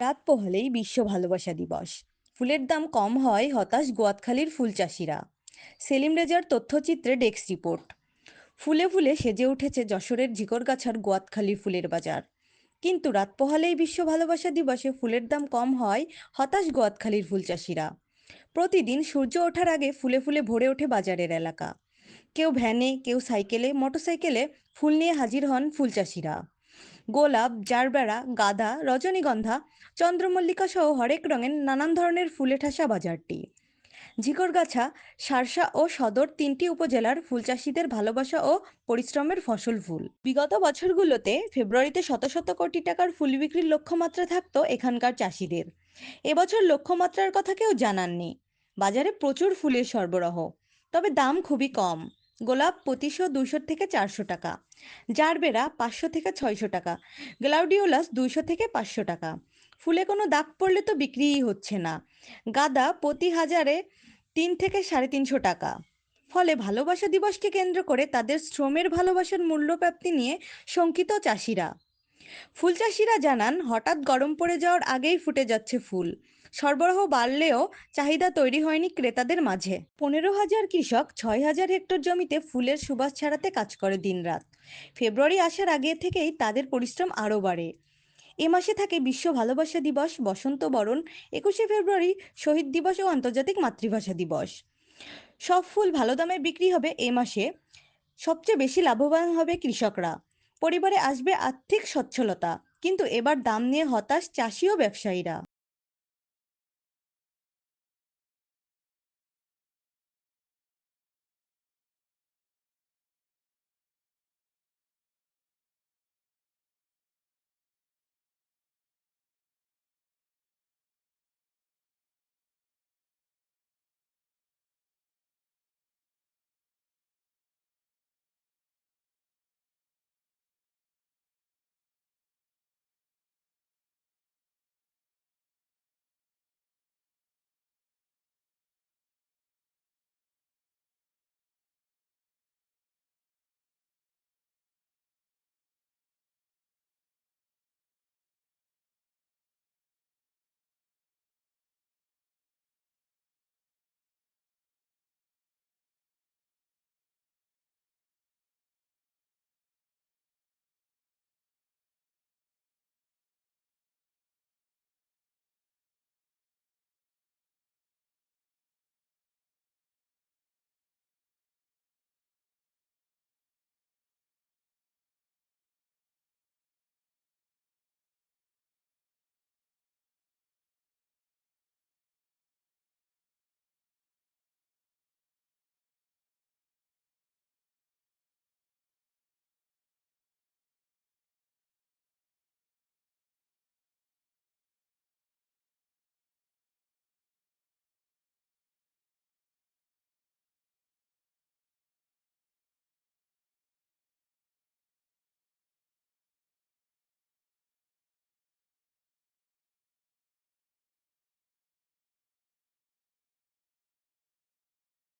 রাত পোহালেই বিশ্ব ভালোবাসা দিবস। ফুলের দাম কম হয় হতাশ গোয়াতখালীর ফুল চাষিরা। সেলিম রেজার তথ্যচিত্রে ডেস্ক রিপোর্ট। ফুলে ফুলে সেজে উঠেছে যশোরের ঝিকরগাছার গোয়াতখালীর ফুলের বাজার। কিন্তু রাত পোহালেই বিশ্ব ভালোবাসা দিবসে ফুলের দাম কম হয় হতাশ গোয়াতখালীর ফুল চাষিরা। প্রতিদিন সূর্য ওঠার আগে ফুলে ফুলে ভরে ওঠে বাজারের এলাকা। কেউ ভ্যানে, কেউ সাইকেলে, মোটরসাইকেলে ফুল নিয়ে হাজির হন ফুল চাষিরা। গোলাপ জারবেরা গাঁদা, রজনীগন্ধা, চন্দ্রমল্লিকা সহ হরেক রঙের নানান ধরনের ফুলে ঠাসা বাজারটি। ঝিকরগাছা, সারসা ও সদর তিনটি উপজেলার ফুলচাষিদের ভালোবাসা ও পরিশ্রমের ফসল ফুল। বিগত বছরগুলোতে ফেব্রুয়ারিতে শত শত কোটি টাকার ফুল বিক্রির লক্ষ্যমাত্রা থাকতো এখানকার চাষিদের। এবছর লক্ষ্যমাত্রার কথা কেউ জানাননি। বাজারে প্রচুর ফুলের সরবরাহ, তবে দাম খুবই কম। গোলাপ পঁচিশশো দুশো থেকে চারশো টাকা। জারবেরা পাঁচশো থেকে ছয়শো টাকা। গ্লাউডিওলাস দুইশো থেকে পাঁচশো টাকা। ফুলে কোনো দাগ পড়লে তো বিক্রিই হচ্ছে না। গাদা প্রতি হাজারে তিন থেকে সাড়ে তিনশো টাকা। ফলে ভালোবাসা দিবসকে কেন্দ্র করে তাদের শ্রমের ভালোবাসার মূল্যপ্রাপ্তি নিয়ে শঙ্কিত চাষিরা। ফুল চাষিরা জানান, হঠাৎ গরম পড়ে যাওয়ার আগেই ফুটে যাচ্ছে ফুল। সরবরাহ বাড়লেও চাহিদা তৈরি হয়নি ক্রেতাদের মাঝে। পনেরো হাজার কৃষক ছয় হাজার হেক্টর জমিতে ফুলের সুবাস ছাড়াতে কাজ করে দিনরাত। ফেব্রুয়ারি আসার আগে থেকেই তাদের পরিশ্রম আরও বাড়ে। এ মাসে থাকে বিশ্ব ভালোবাসা দিবস, বসন্ত বরণ, একুশে ফেব্রুয়ারি শহীদ দিবস ও আন্তর্জাতিক মাতৃভাষা দিবস। সব ফুল ভালো দামে বিক্রি হবে এ মাসে। সবচেয়ে বেশি লাভবান হবে কৃষকরা। পরিবারে আসবে আর্থিক সচ্ছলতা কিন্তু এবার দাম নিয়ে হতাশ চাষি ও ব্যবসায়ীরা।